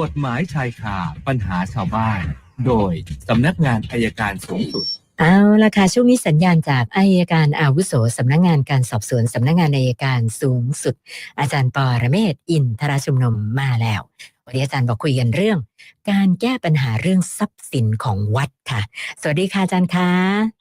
กฎหมายชายคาปัญหาชาวบ้าน โดยสำนักงานอายการสูงสุด เอาละค่ะช่วงนี้สัญญาณจากอายการอาวุโสสำนักงานการสอบสวนสำนักงานอายการสูงสุด อาจารย์ปอระเมศอินทราชุมนมมาแล้ววันนี้อาจารย์บอกคุยกันเรื่อง การแก้ปัญหาเรื่องทรัพย์สินของวัดค่ะ สวัสดีค่ะอาจารย์คะ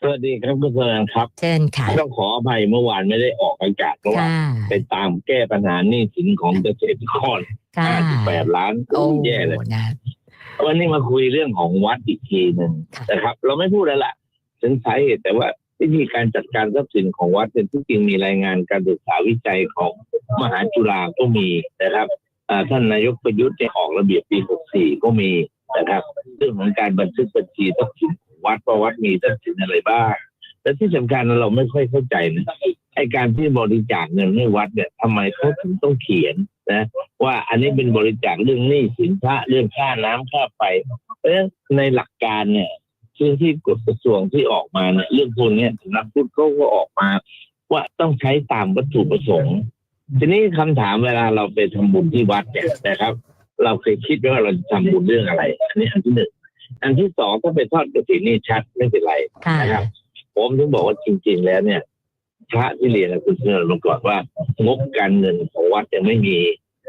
สวัสดีครับคุณสนันครับเชิญค่ะ ต้องขออภัยเมื่อวานไม่ได้ออกอากาศเพราะว่าค่ะไปตามแก้ปัญหาหนี้สินของเกษตรกรค่ะ58ล้านโอ้แย่เลย นะ วันนี้มาคุยเรื่องของวัดอีกทีหนึ่งค่ะ นะครับ เราไม่พูดแล้วล่ะถึงสาเหตุแต่ว่าวิธีการจัดการทรัพย์สินของวัดเป็นที่จริงมีรายงานการศึกษาวิจัยของมหาจุฬาก็มีนะครับอ่าท่านนายกประยุทธ์ได้ออกระเบียบปี 64 ก็มีนะครับเรื่องของการบันทึกบัญชีทรัพย์สินของ วัดว่าวัดมีทรัพย์สินอะไรบ้างและที่สำคัญเราไม่ค่อยเข้าใจนะไอการที่บริจาคเงินให้วัดเนี่ยทำไมเขาถึงต้องเขียนนะว่าอันนี้เป็นบริจาคเรื่องหนี้สินพระเรื่องค่าน้ำค่าไฟเพราะฉะนั้นในหลักการเนี่ยซึ่งที่กฎกระทรวงที่ออกมาเนี่ยเรื่องพวกเนี้ยนักพุทธเขาก็ออกมา ว่าต้องใช้ตามวัตถุประสงค์ ทีนี้คำถามเวลาเราไปทำบุญที่วัดเนี่ยนะครับ เราเคยคิดว่าเราจะทำบุญเรื่องอะไร อันนี้อันที่หนึ่ง อันที่สองถ้าไปทอดกระถินนี่ชัดไม่เป็นไรค่ะนะครับ ผมถึงบอกว่าจริง ๆ แล้วเนี่ย พระที่เรียนกับคุณเสนอมาก่อนว่างบการเงินของวัดยังไม่มี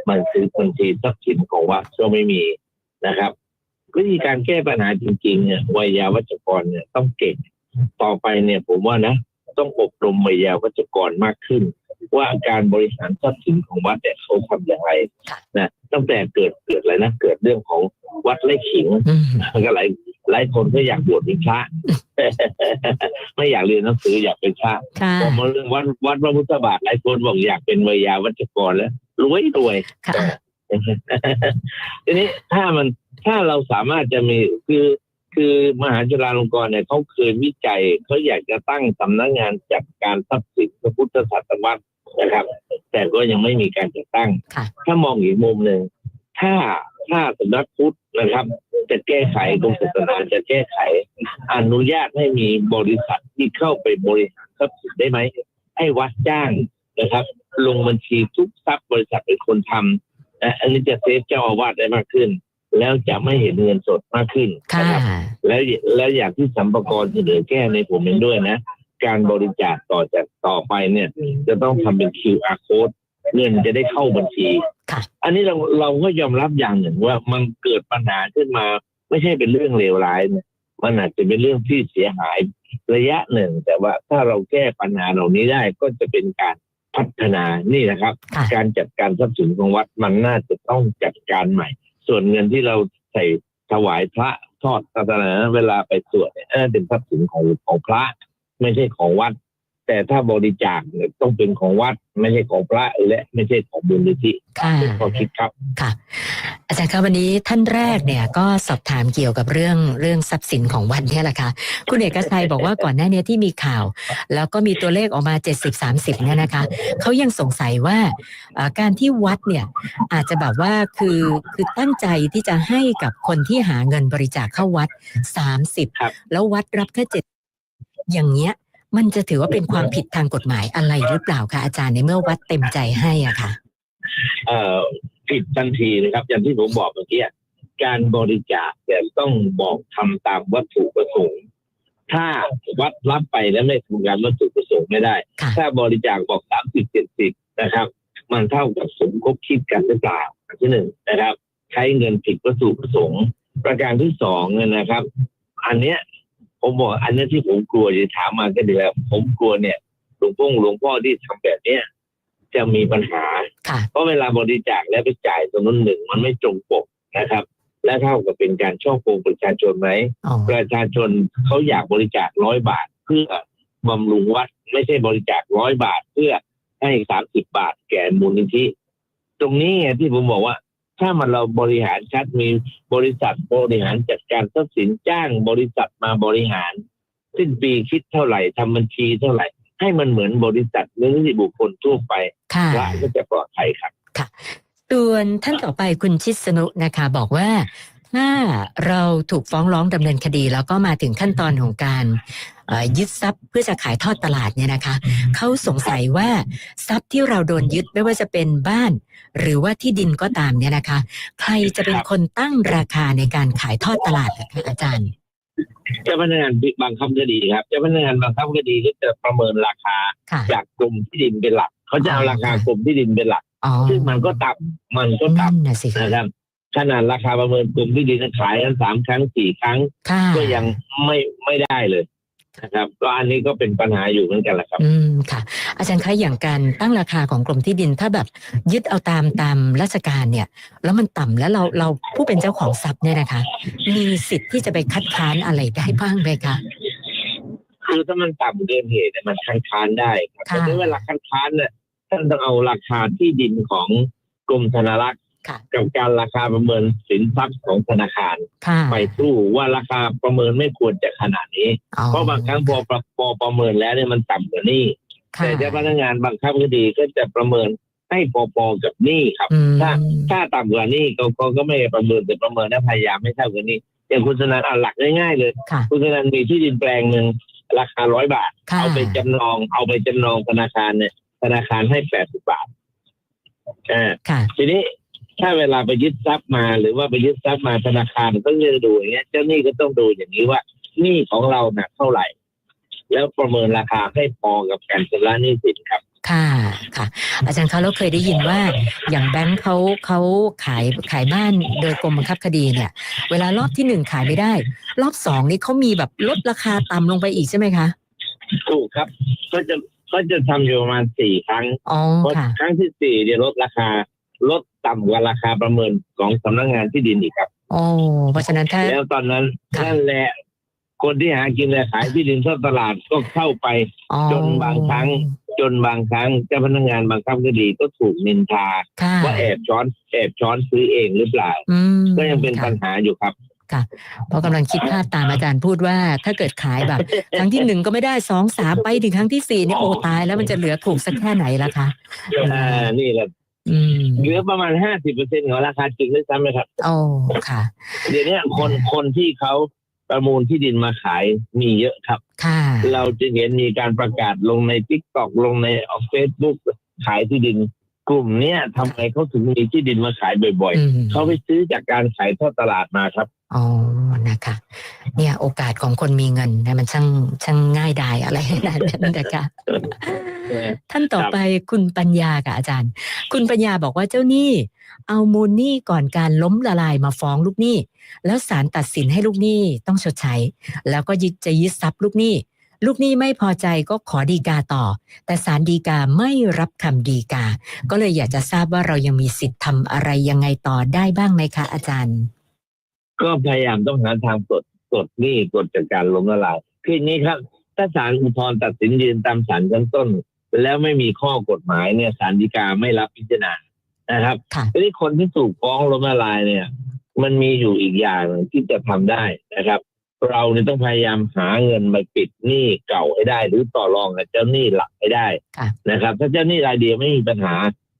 มันคือบัญชีทรัพย์สินของวัดก็ไม่มีนะครับวิธีการแก้ปัญหาจริงๆเนี่ยวัยยาวัจกรเนี่ยต้องเก่งต่อไปเนี่ยผมว่านะ ต้องอบรมวัยยาวัจกรมากขึ้น ว่าการบริหารทรัพย์สินของวัดเนี่ยเขาทำอย่างไรค่ะนะตั้งแต่เกิดเกิดอะไรนะเกิดเรื่องของวัดไร่ขิงอืมก็หลายหลายคนก็อยากบวชเป็นพระไม่อยากเรียนหนังสืออยากเป็นพระค่ะพอมาเรื่องวัดวัดพระพุทธบาทหลายคนบอกอยากเป็นวิยาวัจกรแล้วรวยรวยค่ะทีนี้ถ้ามันถ้าเราสามารถจะมีคือคือมหาจุฬาลงกรณ์เนี่ยเขาเคยวิจัยเขาอยากจะตั้งสำนักงานจัดการทรัพย์สินพระพุทธศาสนวัตร นะครับ แต่ก็ยังไม่มีการจัดตั้งค่ะถ้ามองอีกมุมหนึ่งถ้าถ้าสำนักพุทธนะครับ จะแก้ไขกรมศาสนาจะแก้ไข อนุญาตให้มีบริษัทที่เข้าไปบริหารทรัพย์สินได้ไหมให้วัดจ้างนะครับ ลงบัญชีทุกทรัพย์บริษัทเป็นคนทำนะอันนี้จะเซฟเจ้าอาวาสได้มากขึ้น แล้วจะไม่เห็นเงินสดมากขึ้นค่ะนะครับแล้วแล้วอย่างที่สัมภากรเสนอแก้ในผมเห็นด้วยนะ การบริจาคต่อจากต่อไปเนี่ย จะต้องทำเป็น QR code เงินจะได้เข้าบัญชีค่ะอันนี้เราเราก็ยอมรับอย่างหนึ่งว่ามันเกิดปัญหาขึ้นมา ไม่ใช่เป็นเรื่องเลวร้ายนะมันอาจจะเป็นเรื่องที่เสียหายระยะหนึ่ง แต่ว่าถ้าเราแก้ปัญหาเหล่านี้ได้ก็จะเป็นการพัฒนานี่นะครับค่ะการจัดการทรัพย์สินของวัดมันน่าจะต้องจัดการใหม่ ส่วนเงินที่เราใส่ถวายพระทอดศาสนาเวลาไปสวดเนี่ยเออเป็นทรัพย์สินของของพระ ไม่ใช่ของวัด แต่ถ้าบริจาคเนี่ยต้องเป็นของวัด ไม่ใช่ของพระและไม่ใช่ของบุญนิธิค่ะเป็นข้อคิดครับค่ะ อาจารย์คะวันนี้ท่านแรกเนี่ยก็สอบถามเกี่ยวกับเรื่องเรื่องทรัพย์สินของวัดเนี่ยแหละค่ะคุณเอกชัยบอกว่าก่อนหน้านี้ที่มีข่าว แล้วก็มีตัวเลขออกมา 70-30เนี่ยนะคะเขายังสงสัยว่าเอ่อการที่วัดเนี่ยอาจจะแบบว่าคือคือตั้งใจที่จะให้กับคนที่หาเงินบริจาคเข้าวัดครับ30 แล้ววัดรับแค่เจ็ด อย่างเงี้ย มันจะถือว่าเป็นความผิดทางกฎหมายอะไรหรือเปล่าคะอาจารย์ในเมื่อวัดเต็มใจให้อะค่ะเอ่อผิดทันทีนะครับ อย่างที่ผมบอกเมื่อกี้การบริจาคเนี่ยต้องบอกทำตามวัตถุประสงค์ถ้าวัดรับไปแล้วไม่ทำงานวัตถุประสงค์ไม่ได้ค่ะถ้าบริจาคบอกสามสิบเจ็ดสิบนะครับ มันเท่ากับสมคบคิดกันหรือเปล่าอันที่หนึ่งนะครับ ใช้เงินผิดวัตถุประสงค์ ประการที่สองเนี่ยนะครับ อันเนี้ย ผมบอกอันเนี้ยที่ผมกลัวจะถามมาก็ดีแล้ว ผมกลัวเนี่ยหลวงพ่อหลวงพ่อที่ทำแบบเนี้ยจะมีปัญหาค่ะเพราะเวลาบริจาคแล้วไปจ่ายตรงนั้นหนึ่งมันไม่ตรงปกนะครับ และเท่ากับเป็นการช่อโกงประชาชนไหมอ๋อประชาชนเขาอยากบริจาคร้อยบาท เพื่อบำรุงวัดไม่ใช่บริจาคร้อยบาท เพื่อให้สามสิบบาทแก่มูลนิธิตรงนี้ไงที่ผมบอกว่า ถ้ามันเราบริหารชัดมีบริษัทบริหารจัดการทรัพย์สินจ้างบริษัทมาบริหาร สิ้นปีคิดเท่าไหร่ทำบัญชีเท่าไหร่ ให้มันเหมือนบริษัทหรือนิติบุคคลทั่วไปค่ะพระก็จะปลอดภัยครับส่วนท่านต่อไปคุณชิสนุนะคะ บอกว่า ถ้าเราถูกฟ้องร้องดำเนินคดี แล้วก็มาถึงขั้นตอนของการเอ่อยึดทรัพย์เพื่อจะขายทอดตลาดเนี่ยนะคะ เขาสงสัยว่าทรัพย์ที่เราโดนยึดไม่ว่าจะเป็นบ้าน หรือว่าที่ดินก็ตามเนี่ยนะคะ ใครจะเป็นคนตั้งราคาในการขายทอดตลาดล่ะคะอาจารย์เจ้าพนักงานบังคับคดีครับเจ้าพนักงานบังคับคดีก็จะประเมินราคาค่ะจากกลุ่มที่ดินเป็นหลัก เขาจะเอาราคากลุ่มที่ดินเป็นหลักอ๋อซึ่งมันก็ต่ำมันก็นั่นต่ำน่ะสิคะนะครับ ขนาดราคาประเมินกลุ่มที่ดินขายกันสามครั้งสี่ครั้ง ค่ะก็ยังไม่ไม่ได้เลยนะครับก็อันนี้ก็เป็นปัญหาอยู่เหมือนกันแหละครับ อืมค่ะ อาจารย์คะอย่างการตั้งราคาของกรมที่ดินถ้าแบบยึดเอาตามตามราชการเนี่ย แล้วมันต่ำแล้วเราเราผู้เป็นเจ้าของทรัพย์เนี่ยนะคะ มีสิทธิ์ที่จะไปคัดค้านอะไรได้บ้างไหมคะ คือถ้ามันต่ำเกินเหตุเนี่ยมันคัดค้านได้ครับค่ะ แต่เวลาคัดค้านเนี่ยท่านต้องเอาราคาที่ดินของกรมธนารักษ์ ค่ะกับการราคาประเมินสินทรัพย์ของธนาคาร ค่ะไปสู้ว่าราคาประเมินไม่ควรจะขนาดนี้ อ๋อเพราะบางครั้งพอประพอประเมินแล้วเนี่ยมันต่ำกว่านี้ค่ะแต่เจ้าพนักงานบังคับคดีก็จะประเมินให้พอๆกับหนี้ครับ อืมถ้าถ้าต่ำกว่านี้ก็ก็ก็ไม่ประเมินแต่ประเมินและพยายามไม่เท่ากันนี้อย่างคุณสนันเอาหลักง่ายๆเลย ค่ะ คุณสนันมีที่ดินแปลงหนึ่งราคาร้อยบาท ค่ะ เอาไปจำนอง เอาไปจำนองธนาคารเนี่ย ธนาคารให้แปดสิบบาทอ่าค่ะ ทีนี้ ถ้าเวลาไปยึดทรัพย์มา หรือว่าไปยึดทรัพย์มาธนาคารก็จะดูอย่างเงี้ยเจ้าหนี้ก็ต้องดูอย่างนี้ว่าหนี้ของเราหนักเท่าไหร่ แล้วประเมินราคาให้พอกับการชำระหนี้สินครับค่ะค่ะ อาจารย์คะเราเคยได้ยินว่าอย่างแบงค์เขาเขาขายขายบ้านโดยกรมบังคับคดีเนี่ย เวลารอบที่หนึ่งขายไม่ได้ รอบสองนี่เขามีแบบลดราคาต่ำลงไปอีกใช่ไหมคะถูกครับก็จะก็จะทำอยู่ประมาณสี่ครั้งอ๋อเพราะค่ะครั้งที่สี่เนี่ยลดราคา ลดต่ำกว่าราคาประเมินของสำนักงานที่ดินอีกครับโอ้เพราะฉะนั้นถ้า แล้วตอนนั้นค่ะ นั่นแหละ คนที่หากินและขายที่ดินทอดตลาดก็เข้าไป อ๋อจนบางครั้ง จนบางครั้งเจ้าพนักงานบังคับคดีก็ถูกนินทาค่ะว่าแอบช้อนแอบช้อนซื้อเองหรือเปล่า อืมก็ยังเป็นค่ะปัญหาอยู่ครับ เพราะกำลังคิดภาพตามอาจารย์พูดว่าถ้าเกิดขายแบบ ครั้งที่หนึ่งก็ไม่ได้สองสามไปถึงครั้งที่สี่นี่โอ้ตายแล้วมันจะเหลือถูกสักแค่ไหนล่ะคะอ่านี่แหละอืมเหลือประมาณห้าสิบเปอร์เซ็นของราคาจริงด้วยซ้ำไหมครับ โอ้ค่ะ เดี๋ยวนี้คนคนที่เขาประมูลที่ดินมาขายมีเยอะครับ ค่ะ เราจะเห็นมีการประกาศลงในทิกตอกลงในเฟซบุ๊กขายที่ดิน กลุ่มเนี้ยทำไมเขาถึงมีที่ดินมาขายบ่อยอืม ๆ เขาไปซื้อจากการขายทอดตลาดมาครับ อ๋อ นะคะ เนี่ยโอกาสของคนมีเงินนะมันช่างช่างง่ายดายอะไรขนาดนั้นนะคะ ท่านต่อไปคุณปัญญาค่ะอาจารย์ คุณปัญญาบอกว่าเจ้าหนี้เอามูลหนี้ก่อนการล้มละลายมาฟ้องลูกหนี้ แล้วศาลตัดสินให้ลูกหนี้ต้องชดใช้ แล้วก็ยึดจะยึดทรัพย์ลูกหนี้ ลูกหนี้ไม่พอใจก็ขอดีกาต่อ แต่ศาลดีกาไม่รับคำดีกา ก็เลยอยากจะทราบว่าเรายังมีสิทธิ์ทำอะไรยังไงต่อได้บ้างไหมคะ อาจารย์ ก็พยายามต้องหาทางปลดปลดหนี้ปลดจากการล้มละลายคืออย่างนี้ครับ ถ้าศาลอุทธรณ์ตัดสินยืนตามศาลชั้นต้น แล้วไม่มีข้อกฎหมายเนี่ยศาลฎีกาไม่รับพิจารณานะครับค่ะทีนี้คนที่ถูกฟ้องล้มละลายเนี่ย มันมีอยู่อีกอย่างหนึ่งที่จะทำได้นะครับ เราเนี่ยต้องพยายามหาเงินมาปิดหนี้เก่าให้ได้ หรือต่อรองกับเจ้าหนี้หลักให้ได้ค่ะนะครับ ถ้าเจ้าหนี้รายเดียวไม่มีปัญหา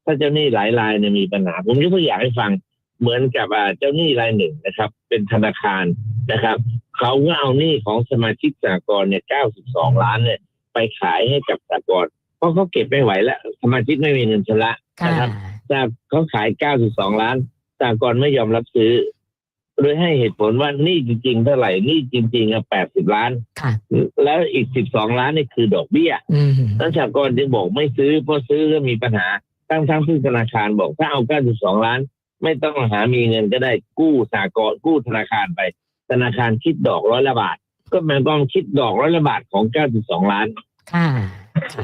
ถ้าเจ้าหนี้หลายรายเนี่ยมีปัญหา ผมยกตัวอย่างให้ฟังเหมือนกับอ่าเจ้าหนี้รายหนึ่งนะครับ เป็นธนาคารนะครับเขาก็เอาหนี้ของสมาชิกสหกรณ์เนี่ย92ล้านเนี่ยไปขายให้กับสหกรณ์เพราะเขาเก็บไม่ไหวแล้ว สมาชิกไม่มีเงินชำระค่ะนะครับแต่เขาขาย92ล้านสหกรณ์ไม่ยอมรับซื้อ โดยให้เหตุผลว่าหนี้จริงๆเท่าไหร่หนี้จริงๆอะ80ล้าน ค่ะ แล้วอีก12ล้านนี่คือดอกเบี้ยอืมแล้วสหกรณ์จึงบอกไม่ซื้อเพราะซื้อก็มีปัญหาทั้งทั้งที่ธนาคารบอกถ้าเอา92ล้าน ไม่ต้องหามีเงินก็ได้กู้สหกรณ์กู้ธนาคารไป ธนาคารคิดดอกร้อยละบาท ก็หมายความคิดดอกร้อยละบาทของ92ล้านค่ะ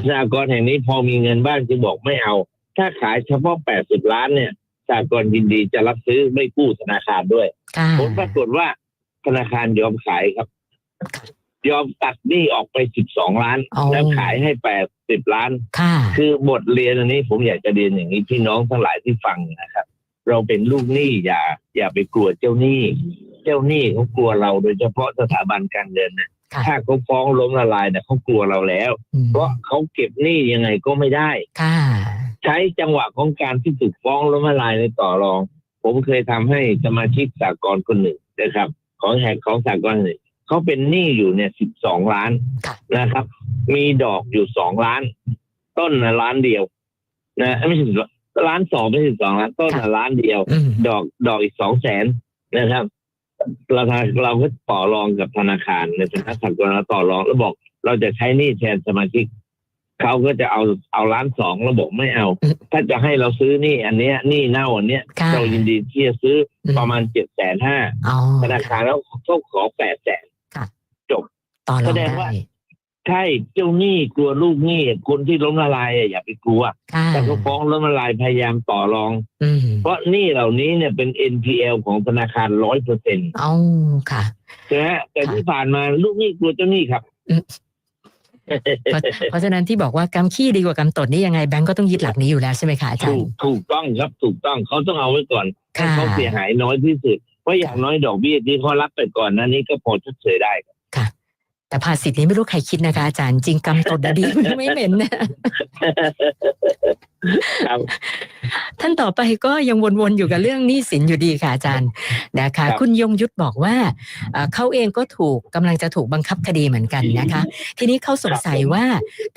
สหกรณ์แห่งนี้พอมีเงินบ้างจึงบอกไม่เอา ถ้าขายเฉพาะ80ล้านเนี่ย สหกรณ์ยินดีจะรับซื้อไม่กู้ธนาคารด้วย ค่ะผลปรากฏว่าธนาคารยอมขายครับ ยอมตัดหนี้ออกไป12ล้าน อ๋อ แล้วขายให้80ล้าน ค่ะ คือบทเรียนอันนี้ผมอยากจะเรียนอย่างนี้พี่น้องทั้งหลายที่ฟังนะครับ เราเป็นลูกหนี้อย่า อย่าไปกลัวเจ้าหนี้ เจ้าหนี้เขากลัวเราโดยเฉพาะสถาบันการเงินนะค่ะ ถ้าเขาฟ้องล้มละลายเนี่ยเขากลัวเราแล้ว อืมเพราะเขาเก็บหนี้ยังไงก็ไม่ได้ ค่ะ ใช้จังหวะของการที่ถูกฟ้องล้มละลายในต่อรอง ผมเคยทำให้สมาชิกสากลคนหนึ่งนะครับ ของแห่งของสากลหนึ่งเขาเป็นหนี้อยู่เนี่ยสิบสองล้านค่ะนะครับ มีดอกอยู่สองล้าน ต้นนะล้านเดียว นะไม่ใช่ล้านสองไม่ใช่สองล้านต้นนะล้านเดียวอืมดอกดอกอีกสองแสนนะครับเราเราก็ต่อรองกับธนาคารในธนาคารเราต่อรองแล้วบอก เราจะใช้หนี้แทนสมาชิก เขาก็จะเอาเอาล้านสองเราบอกไม่เอาอืมถ้าจะให้เราซื้อหนี่อันเนี้ยหนี่เน่าอันเนี้ยค่ะเรายินดีที่จะซื้ออืมประมาณเจ็ดแสนห้าอ๋อธนาคารแล้วเขาขอแปดแสน ต่อรองแสดงได้ว่า ใช่เจ้าหนี้กลัวลูกหนี้คนที่ล้มละลายอะอย่าไปกลัวค่ะแต่เขาฟ้องล้มละลายพยายามต่อรอง อืมเพราะหนี้เหล่านี้เนี่ยเป็น NPL ของธนาคารร้อยเปอร์เซ็นต์เอาค่ะ ใช่ไหมแต่ค่ะที่ผ่านมาลูกหนี้กลัวเจ้าหนี้ครับ อืม เพราะเพราะฉะนั้นที่บอกว่ากำขี้ดีกว่ากำตดนี่ยังไงแบงก์ก็ต้องยึดหลักนี้อยู่แล้วใช่ไหมคะอาจารถูย์กถูกต้องครับถูกต้องเขาต้องเอาไว้ก่อนให้ค่ะเขาเสียหายน้อยที่สุดเพราะอย่างน้อยดอกเบี้ยที่เขารับไปก่อนนั้นนี้ก็พอชดเชยได้ครับแต่ภาษิตนี้ไม่รู้ใครคิดนะคะ อาจารย์จริงกำตดอะดีไม่เหม็นนะ ครับท่านต่อไปก็ยังวนๆอยู่กับเรื่องหนี้สินอยู่ดีค่ะอาจารย์นะคะครับคุณยงยุทธบอกว่าเอ่อเขาเองก็ถูกกำลังจะถูกบังคับคดีเหมือนกันนะคะ ทีนี้เขาสงสัยว่า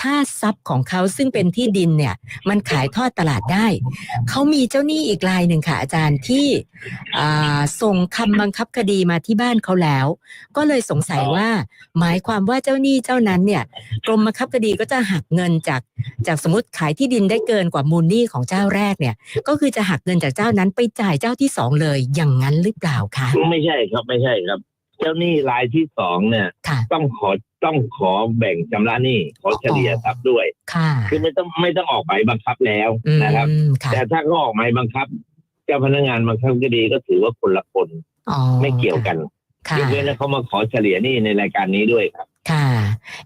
ถ้าทรัพย์ของเขาซึ่งเป็นที่ดินเนี่ย มันขายทอดตลาดได้เขามีเจ้าหนี้อีกรายหนึ่งค่ะ อาจารย์ที่อ่าส่งคำบังคับคดีมาที่บ้านเขาแล้ว ก็เลยสงสัยว่าหมายความว่าเจ้าหนี้เจ้านั้นเนี่ยกรมบังคับคดีก็จะหักเงินจากจากสมมติขายที่ดินได้เกินกว่ามูลหนี้ของเจ้าแรกเนี่ย ก็คือจะหักเงินจากเจ้านั้นไปจ่ายเจ้าที่สองเลยอย่างนั้นหรือเปล่าคะไม่ใช่ครับไม่ใช่ครับ เจ้าหนี้รายที่สองเนี่ยค่ะต้องขอต้องขอแบ่งชำระหนี้ขอเฉลี่ยทรัพย์ด้วยค่ะคือไม่ต้องไม่ต้องออกหมายบังคับแล้วอืมนะครับค่ะแต่ถ้าเขาออกหมายบังคับ เจ้าพนักงานบังคับคดีก็ถือว่าคนละคนอ๋อไม่เกี่ยวกันค่ะยกเว้นแล้วเขามาขอเฉลี่ยหนี้ในรายการนี้ด้วยครับ ค่ะ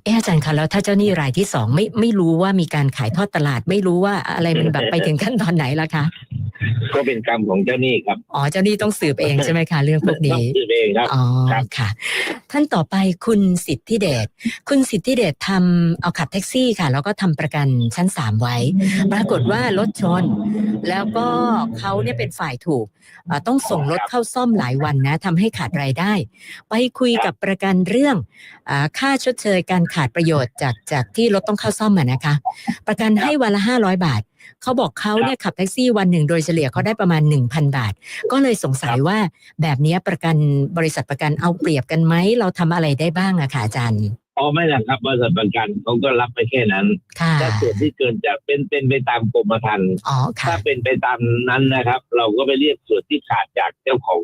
เอออาจารย์คะแล้วถ้าเจ้าหนี้รายที่สองไม่ไม่รู้ว่ามีการขายทอดตลาด ไม่รู้ว่าอะไรมันแบบไปถึงขั้นตอนไหนล่ะคะ ก็เป็นกรรมของเจ้าหนี้ครับ อ๋อ เจ้าหนี้ต้องสืบเองใช่ไหมคะ เรื่องพวกต้องนี้สืบเองครับ อ๋อครับ ค่ะ ท่านต่อไปคุณสิทธิเดชคุณสิทธิเดชทำเอาขับแท็กซี่ค่ะ แล้วก็ทำประกันชั้นสามไว้ ปรากฏว่ารถชน แล้วก็เขาเนี่ยเป็นฝ่ายถูกเอ่อต้องส่งรถเข้าซ่อมหลายวันนะทำให้ขาดรายได้ ไปคุยกับประกันเรื่องอาค่าชดเชยการขาดประโยชน์จากจากที่รถต้องเข้าซ่อมอะนะคะ ประกันให้วันละห้าร้อยบาท เขาบอกเขาเนี่ยขับแท็กซี่วันหนึ่งโดยเฉลี่ยเขาได้ประมาณ 1,000 บาท ก็เลยสงสัยว่าแบบเนี้ยประกันบริษัทประกันเอาเปรียบกันไหมเราทำอะไรได้บ้างอะค่ะอาจารย์อ๋อไม่นะครับบริษัทประกันเขาก็รับไปแค่นั้นค่ะถ้าส่วนที่เกินจะเป็นเป็นไปตามกรมธรรม์อ๋อค่ะถ้าเป็นไปตามนั้นนะครับ เราก็ไปเรียกส่วนที่ขาดจากเจ้าของ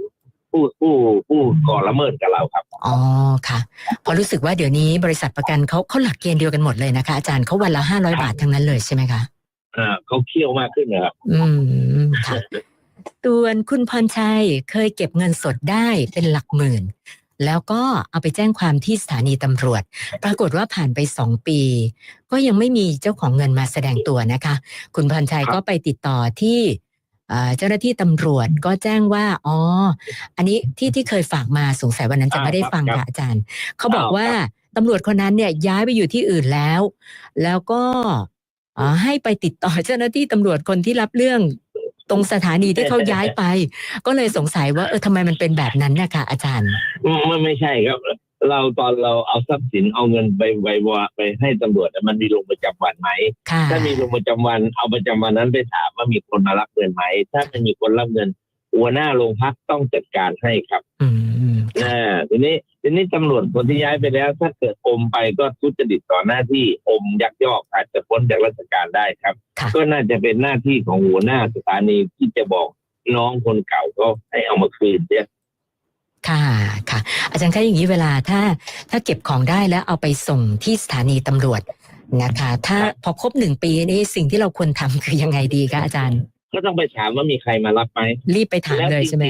ผู้ผู้ผู้ก่อละเมิดกับเราครับอ๋อค่ะเพราะรู้สึกว่าเดี๋ยวนี้บริษัทประกันเขาเขาหลักเกณฑ์เดียวกันหมดเลยนะคะอาจารย์เขาวันละห้าร้อยบาททั้งนั้นเลยใช่ไหมคะอ่า เขาเคี่ยวมากขึ้นนะครับ อืมค่ะส่วนคุณพรชัยเคยเก็บเงินสดได้เป็นหลักหมื่น แล้วก็เอาไปแจ้งความที่สถานีตำรวจ ปรากฏว่าผ่านไปสองปี ก็ยังไม่มีเจ้าของเงินมาแสดงตัวนะคะ คุณพรชัยครับก็ไปติดต่อที่เอ่อเจ้าหน้าที่ตำรวจก็แจ้งว่า อ๋อ อันนี้ที่ที่เคยฝากมาสงสัยวันนั้นจะไม่ได้ฟังค่ะอาจารย์ เขาบอกว่าตำรวจคนนั้นเนี่ยย้ายไปอยู่ที่อื่นแล้ว แล้วก็เอ่อ ให้ไปติดต่อเจ้าหน้าที่ตำรวจคนที่รับเรื่องตรงสถานีที่เขาย้ายไป ก็เลยสงสัยว่าเออทำไมมันเป็นแบบนั้นนะคะอาจารย์ไม่ไม่ใช่ครับ เราตอนเราเอาทรัพย์สินเอาเงินไปไปวาไปให้ตำรวจมันมีลงประจำวันไหมค่ะถ้ามีลงประจำวันเอาประจำวันนั้นไปถามว่ามีคนมารับเงินไหม ถ้าไม่มีคนรับเงินหัวหน้าโรงพักต้องจัดการให้ครับ อืม อ่าทีนี้ทีนี้ตำรวจคนที่ย้ายไปแล้ว ถ้าเกิดอมไปก็ทุจริตต่อหน้าที่อมยักยอกอาจจะพ้นจากราชการได้ครับค่ะก็น่าจะเป็นหน้าที่ของหัวหน้าสถานีที่จะบอกน้องคนเก่าก็ให้เอามาคืนเนี่ยค่ะค่ะ อาจารย์คะอย่างนี้เวลาถ้า ถ้าเก็บของได้แล้วเอาไปส่งที่สถานีตำรวจนะคะ ถ้าพอครบหนึ่งปีนี่สิ่งที่เราควรทำคือยังไงดีคะอาจารย์ ก็ต้องไปถามว่ามีใครมารับไหมรีบไปถามเลยใช่ไหม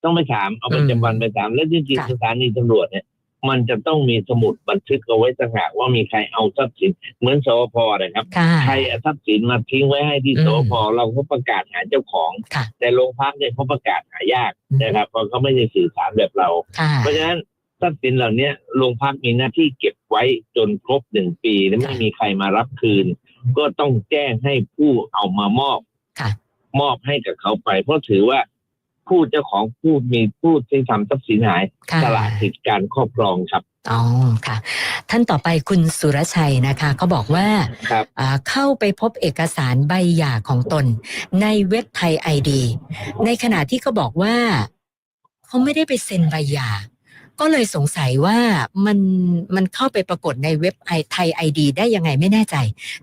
และจคะริงๆต้องไปถามเอาประจำวันไปถาม แล้วจริงค่ะๆสถานีตำรวจเนี่ย มันจะต้องมีสมุดบันทึกเอาไว้ต่างหากว่ามีใครเอาทรัพย์สิน เหมือนสวพนะครับค่ะใครเอาทรัพย์สินมาทิ้งไว้ให้ที่อืมสวพเราก็ประกาศหาเจ้าของค่ะแต่โรงพักเนี่ยเขาประกาศหายากอืมนะครับเพราะเขาไม่ได้สื่อสารแบบเราค่ะเพราะฉะนั้นทรัพย์สินเหล่านี้โรงพักมีหน้าที่เก็บไว้จนครบหนึ่งปีแล้วไม่มีใครมารับคืน ก็ต้องแจ้งให้ผู้เอามามอบค่ะมอบให้กับเขาไป เพราะถือว่า ผู้เจ้าของผู้มีผู้ที่ทำทรัพย์สินหายค่ะสละสิทธิการครอบครองครับอ๋อค่ะ ท่านต่อไปคุณสุรชัยนะคะเขาบอกว่าครับอ่าเข้าไปพบเอกสารใบหย่าของตน ในเว็บไทยไอดีในขณะที่เขาบอกว่า เขาไม่ได้ไปเซ็นใบหย่าก็เลยสงสัยว่ามันมันเข้าไปปรากฏในเว็บไอไทยไอดีได้ยังไงไม่แน่ใจ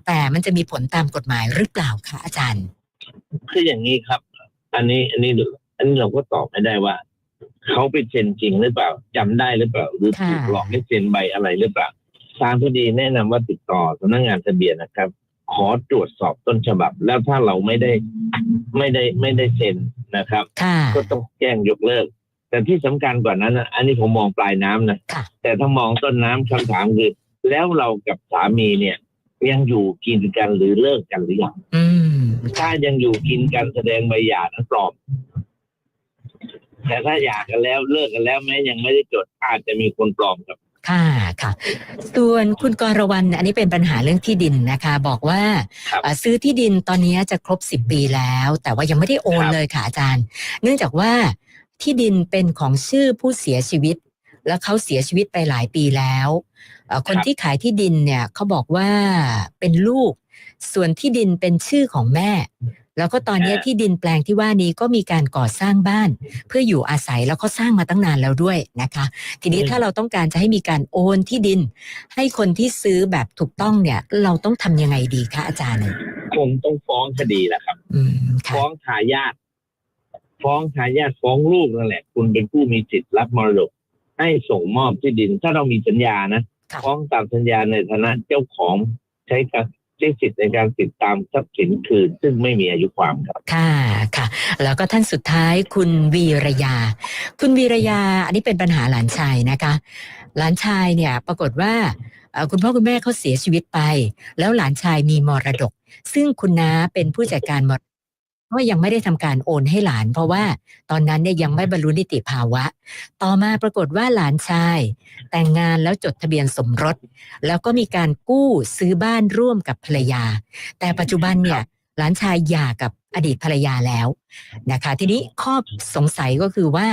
แต่มันจะมีผลตามกฎหมายหรือเปล่าคะอาจารย์ คืออย่างนี้ครับ อันนี้อันนี้อั นนี้เราก็ตอบไม่ได้ว่าเขาไปเซ็นจริงหรือเปล่าจำได้หรือเปล่า หรือค่ะถูกหลอกให้เซ็นใบอะไรหรือเปล่าทางคดีแนะนำว่าติดต่อสำนักงานทะเบียนนะครับ ขอตรวจสอบต้นฉบับ แล้วถ้าเราไม่ได้ไม่ได้ไม่ได้เซ็นนะครับค่ะก็ต้องแจ้งยกเลิก แต่ที่สำคัญกว่านั้นนะอันนี้ผมมองปลายน้ำนะค่ะแต่ถ้ามองต้นน้ำคำถามคือแล้วเรากับสามีเนี่ย ยังอยู่กินกันหรือเลิกกันหรือยังอืมถ้ายังอยู่กินกันแสดงใบหย่านั้นปลอม แต่ถ้าหย่ากันแล้วเลิกกันแล้วแม้ยังไม่ได้จดอาจจะมีคนปลอมครับ ค่ะค่ะ ส่วนคุณกรวรรณอันนี้เป็นปัญหาเรื่องที่ดินนะคะ บอกว่าครับอ่าซื้อที่ดินตอนนี้จะครบสิบปีแล้ว แต่ว่ายังไม่ได้โอนครับ เลยค่ะอาจารย์ เนื่องจากว่าที่ดินเป็นของชื่อผู้เสียชีวิต แล้วเขาเสียชีวิตไปหลายปีแล้วเอ่อคนที่ขายที่ดินเนี่ยเขาบอกว่าเป็นลูก ส่วนที่ดินเป็นชื่อของแม่ แล้วก็ตอนนี้ที่ดินแปลงที่ว่านี้ก็มีการก่อสร้างบ้าน เพื่ออยู่อาศัยแล้วก็สร้างมาตั้งนานแล้วด้วยนะคะ ทีนี้อืมถ้าเราต้องการจะให้มีการโอนที่ดิน ให้คนที่ซื้อแบบถูกต้องเนี่ย เราต้องทำยังไงดีคะอาจารย์คงต้องฟ้องคดีแหละครับอืมค่ะฟ้องทายาทฟ้องทายาทฟ้องลูกนั่นแหละ คุณเป็นผู้มีสิทธิ์รับมรดก ให้ส่งมอบที่ดิน ถ้าเรามีสัญญานะค่ะฟ้องตามสัญญาในฐานะเจ้าของใช้การ ใช้สิทธิ์ในการติดตามทรัพย์สินคืน ซึ่งไม่มีอายุความครับ ค่ะค่ะ แล้วก็ท่านสุดท้ายคุณวีรยา คุณวีรยา อันนี้เป็นปัญหาหลานชายนะคะ หลานชายเนี่ยปรากฏว่าคุณพ่อคุณแม่เขาเสียชีวิตไป แล้วหลานชายมีมรดก ซึ่งคุณน้าเป็นผู้จัดการมร กก็ยังไม่ได้ทำการโอนให้หลาน เพราะว่าตอนนั้นเนี่ยยังไม่บรรลุนิติภาวะ ต่อมาปรากฏว่าหลานชาย แต่งงานแล้วจดทะเบียนสมรส แล้วก็มีการกู้ซื้อบ้านร่วมกับภรรยา แต่ปัจจุบันเนี่ยหลานชายหย่ากับอดีตภรรยาแล้วนะคะ ทีนี้ข้อสงสัยก็คือว่า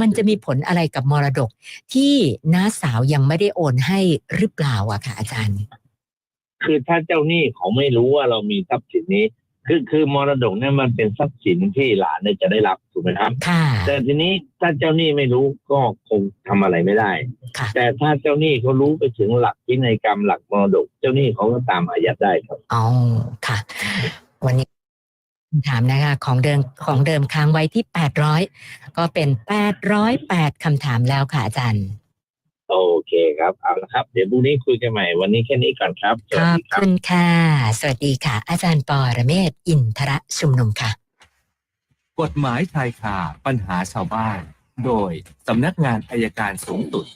มันจะมีผลอะไรกับมรดกที่น้าสาวยังไม่ได้โอนให้หรือเปล่าอะค่ะอาจารย์ คือถ้าเจ้าหนี้เขาไม่รู้ว่าเรามีทรัพย์สินนี้ คือคือมรดกเนี่ยมันเป็นทรัพย์สินที่หลานเนี่ยจะได้รับถูกไหมครับ ค่ะ แต่ทีนี้ถ้าเจ้าหนี้ไม่รู้ก็คงทำอะไรไม่ได้ ค่ะ แต่ถ้าเจ้าหนี้เขารู้ไปถึงหลักพินัยกรรมหลักมรดก เจ้าหนี้เขาก็ตามอายัดได้ครับ อ๋อ ค่ะ วันนี้คำถามนะคะ ของเดิมของเดิมค้างไว้ที่แปดร้อยก็เป็นแปดร้อยแปดคำถามแล้วค่ะอาจารย์ โอเคครับเอาละครับ เดี๋ยวพรุ่งนี้คุยกันใหม่ วันนี้แค่นี้ก่อนครับสขวัสอบดีครับ คุณค่ะ สวัสดีค่ะ อาจารย์ปอระเมศวร์อินทระชุมนุมค่ะ กฎหมายชายคาปัญหาชาวบ้าน โดยสำนักงานอายการสูงสุด